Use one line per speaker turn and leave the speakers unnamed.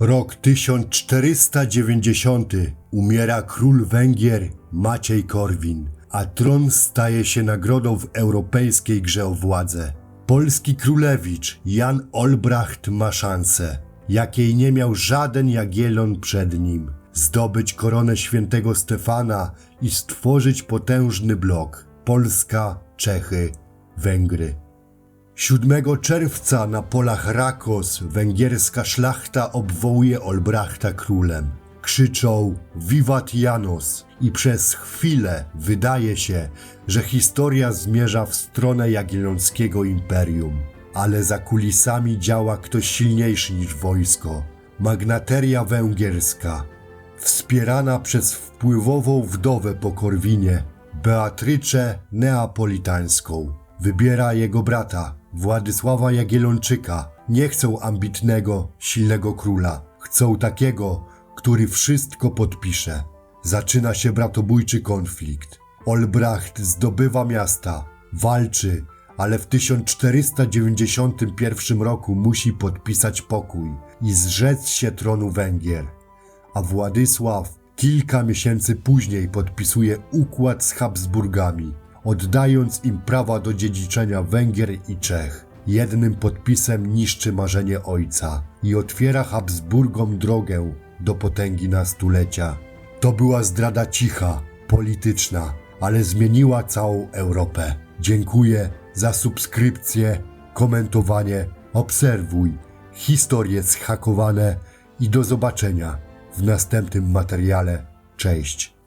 Rok 1490 umiera król Węgier Maciej Korwin, a tron staje się nagrodą w europejskiej grze o władzę. Polski królewicz Jan Olbracht ma szansę, jakiej nie miał żaden Jagiellon przed nim, zdobyć koronę świętego Stefana i stworzyć potężny blok Polska, Czechy, Węgry. 7 czerwca na polach Rakos węgierska szlachta obwołuje Olbrachta królem. Krzyczą Vivat Janos i przez chwilę wydaje się, że historia zmierza w stronę Jagiellońskiego Imperium. Ale za kulisami działa ktoś silniejszy niż wojsko. Magnateria węgierska, wspierana przez wpływową wdowę po Korwinie, Beatryczę Neapolitańską. Wybiera jego brata, Władysława Jagiellończyka. Nie chcą ambitnego, silnego króla. Chcą takiego, który wszystko podpisze. Zaczyna się bratobójczy konflikt. Olbracht zdobywa miasta, walczy, ale w 1491 roku musi podpisać pokój i zrzec się tronu Węgier a Władysław kilka miesięcy później podpisuje układ z Habsburgami, oddając im prawa do dziedziczenia Węgier i Czech. Jednym podpisem niszczy marzenie ojca i otwiera Habsburgom drogę do potęgi na stulecia. To była zdrada cicha, polityczna, ale zmieniła całą Europę. Dziękuję za subskrypcję, komentowanie, obserwuj, historie zhakowane i do zobaczenia w następnym materiale. Cześć.